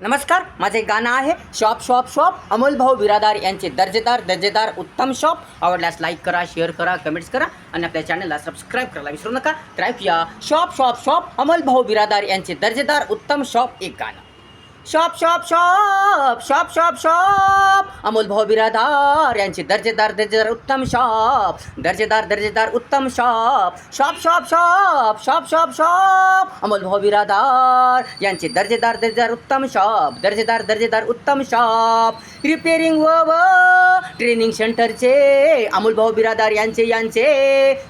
नमस्कार माझे गाणं आहे शॉप शॉप शॉप. अमोल भाऊ बिरादार यांचे दर्जेदार दर्जेदार उत्तम शॉप. आवडल्यास लाईक करा शेअर करा कमेंट्स करा आणि आपल्या चॅनलला सबस्क्राईब करायला विसरू नका. ट्राय या शॉप शॉप शॉप. अमोल भाऊ बिरादार यांचे दर्जेदार उत्तम शॉप. एक गाणं. Shop shop shop shop shop shop. Amol भाऊ बिरादार यांचे दर्जेदार दर्जेदार उत्तम शॉप. दर्जेदार दर्जेदार उत्तम shop. Shop shop shop shop shop shop. Amol भाऊ बिरादार यांची दर्जेदार दर्जेदार उत्तम शॉप. दर्जेदार दर्जेदार उत्तम शॉप. रिपेरिंग व ट्रेनिंग सेंटरचे अमोल भाऊ बिरादार यांचे यांचे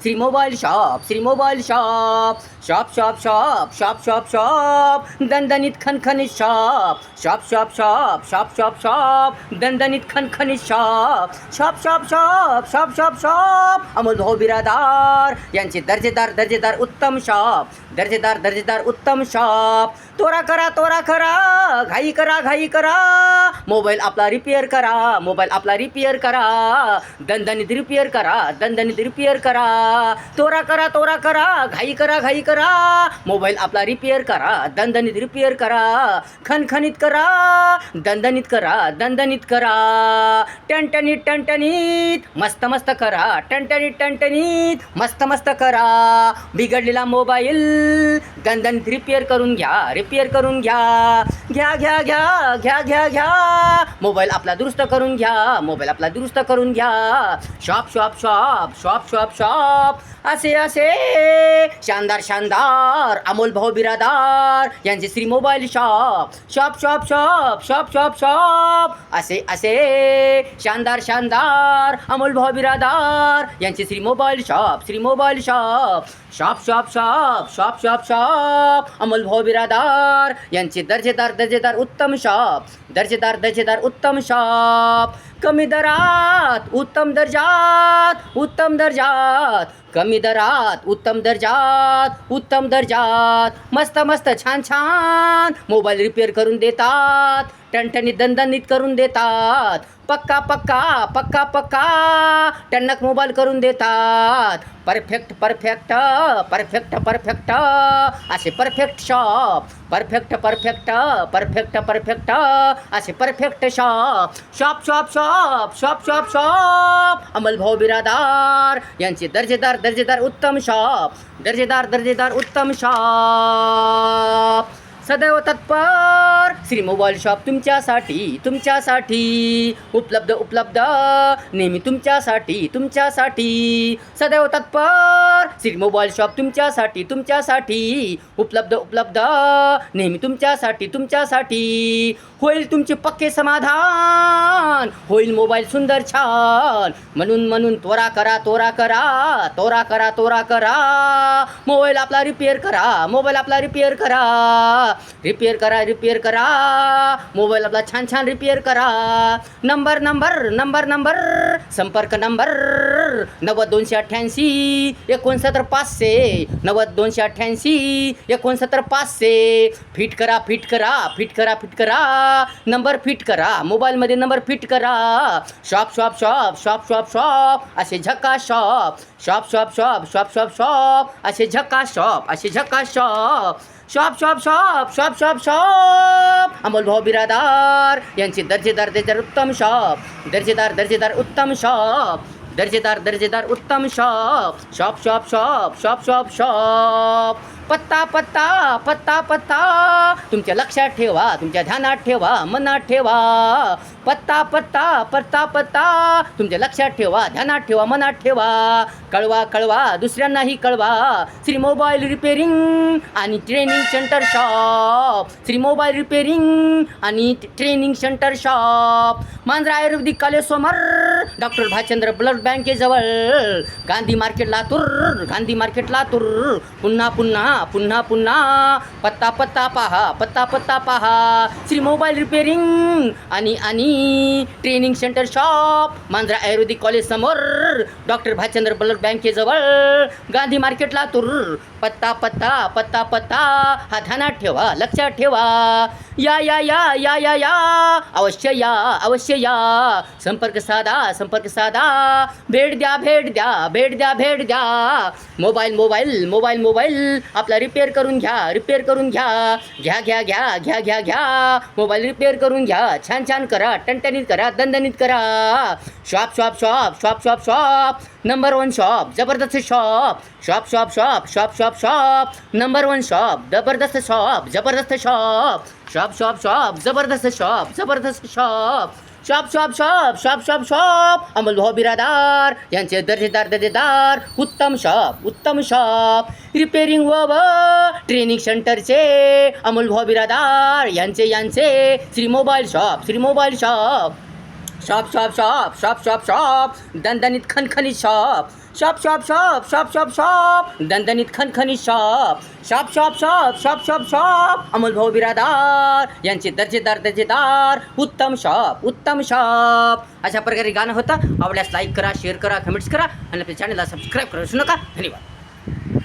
Shri mobile shop Shri mobile shop shop shop shop shop shop shop दणदणीत खनखनीत shop shop shop shop shop shop shop दणदणीत खनखनीत shop shop shop shop shop shop shop Amol भाऊ बिरादार यांचे दर्जेदार दर्जेदार उत्तम शॉप दर्जेदार दर्जेदार उत्तम शॉप तोरा करा तोरा करा घाई करा घाई करा. मोबाईल आपला रिपेअर करा मोबाईल आपला रिपेअर करा. दणदणीत रिपेअर करा दणदणीत रिपेअर करा. तोरा करा तोरा करा घाई करा घाई करा. मोबाईल आपला रिपेअर करा दणदणीत रिपेअर करा. खनखनीत करा दणदणीत करा दणदणीत करा. टणटणीत टणटणीत मस्त मस्त करा. टणटणीत टणटणीत मस्त मस्त करा. बिघडलेला मोबाईल दणदणीत रिपेअर करून घ्या रिपेअर करून घ्या. घ्या घ्या घ्या घ्या घ्या घ्या मोबाईल आपला दुरुस्त करून घ्या मोबाईल आपला दुरुस्त करून घ्या shop shop shop shop shop shop असे असे शानदार शानदार अमोल भाऊ बिरादार यांचे Shri mobile shop shop shop shop shop shop shop असे असे शानदार शानदार अमोल भाऊ बिरादार यांचे Shri mobile shop Shri mobile shop shop shop shop shop shop shop Amol भाऊ बिरादार यांचे दर्जेदार दर्जेदार उत्तम शॉप दर्जेदार दर्जेदार उत्तम शॉप. कमी दरात उत्तम दर्जात उत्तम दर्जात. कमी दरात उत्तम दर्जात उत्तम दर्जात. मस्त मस्त छान छान. मोबाईल रिपेअर करून देतात. टणटणीत दणदणीत करून देतात. पक्का पक्का पक्का पक्का. टणक मोबाईल करून देतात. परफेक्ट परफेक्ट परफेक्ट परफेक्ट असे perfect shop perfect perfect perfect perfect असे perfect shop shop shop shop shop shop shop Amal भाऊ बिरादार. यांचे दर्जेदार दर्जेदार उत्तम शॉप दर्जेदार दर्जेदार उत्तम शॉप। सदैव तत्पर। श्री मोबाईल शॉप तुमच्यासाठी तुमच्यासाठी उपलब्ध उपलब्ध. नेहमी तुमच्यासाठी तुमच्यासाठी. सदैव तत्पर. श्री मोबाईल शॉप तुमच्यासाठी तुमच्यासाठी उपलब्ध उपलब्ध. नेहमी तुमच्यासाठी तुमच्यासाठी. होईल तुमचे पक्के समाधान. होईल मोबाईल सुंदर छान. म्हणून म्हणून तोरा करा तोरा करा तोरा करा तोरा करा. मोबाईल आपला रिपेअर करा मोबाईल आपला रिपेअर करा. रिपेअर करा रिपेअर करा. मोबाईल आपला छान छान रिपेअर करा. नंबर नंबर नंबर नंबर संपर्क नंबर नव्वद दोनशे अठ्ठ्याऐंशी एकोणसत्तर पाचशे नव्वद दोनशे अठ्ठ्याऐंशी एकोणसत्तर पाचशे फिट करा फिट करा फिट करा फिट करा नंबर फिट करा मोबाईलमध्ये नंबर फिट करा shop shop shop shop shop shop असे झक्का shop shop shop shop shop shop shop असे झक्का शॉप असे झक्का shop shop shop shop shop shop shop Amol भाऊ बिरादार यांचे दर्जेदार दर्जेदार उत्तम शॉप दर्जेदार दर्जेदार उत्तम शॉप दर्जेदार दर्जेदार उत्तम shop. Shop shop shop shop shop shop. पत्ता पत्ता पत्ता पत्ता. तुमच्या लक्षात ठेवा तुमच्या ध्यानात ठेवा मनात ठेवा. पत्ता पत्ता पत्ता पत्ता. तुमच्या लक्षात ठेवा ध्यानात ठेवा मनात ठेवा. कळवा कळवा दुसऱ्यांनाही कळवा. श्री मोबाईल रिपेरिंग आणि training centre shop. Shri mobile repairing आणि training centre shop. Manjara Ayurvedic college समोर डॉक्टर भाचंद्र ब्लड बँकेजवळ गांधी मार्केट लातूर गांधी मार्केट लातूर. पुन्हा पुन्हा पुन्हा पुन्हा. पत्ता पत्ता पहा पत्ता पत्ता पहा. श्री मोबाईल रिपेरिंग आणि आणि training centre shop Manjara Ayurvedic college समोर. डॉक्टर भाचंद्र ब्लड बँकेजवळ गांधी मार्केट लातूर. पत्ता पत्ता पत्ता पत्ता. हा ध्यानात ठेवा लक्षात ठेवा. या या या या या या. अवश्य या अवश्य या. संपर्क साधा संपर्क साधा. भेट द्या भेट द्या भेट द्या भेट द्या. Mobile mobile mobile mobile. आपला रिपेअर करून घ्या रिपेअर करून घ्या. घ्या घ्या घ्या घ्या घ्या घ्या. मोबाईल रिपेअर करून घ्या. छान छान करा. टणटणीत करा दणदणीत करा. Shop shop shop shop shop shop number one shop जबरदस्त shop shop shop shop shop shop shop number one shop जबरदस्त शॉप जबरदस्त शॉप शॉप शॉप शॉप जबरदस्त शॉप जबरदस्त shop shop shop shop shop shop shop Amal भाऊ बिरादार यांचे दर्जेदार दर्जेदार उत्तम शॉप उत्तम शॉप रिपेरिंग व व ट्रेनिंग सेंटरचे अमोल भाऊ बिरादार यांचे यांचे Shri mobile shop Shri mobile shop shop shop shop shop shop shop दणदणीत खणखणीत shop shop shop shop shop shop shop दणदणीत खणखणीत shop shop shop shop shop shop shop Amol भाऊ बिरादार यांचे दर्जेदार दर्जेदार उत्तम शॉप उत्तम शॉप अशा प्रकारे गाणं होतं आवडल्यास लाईक करा शेअर करा कमेंट्स करा आणि आपल्या चॅनलला सबस्क्राईब करू नका धन्यवाद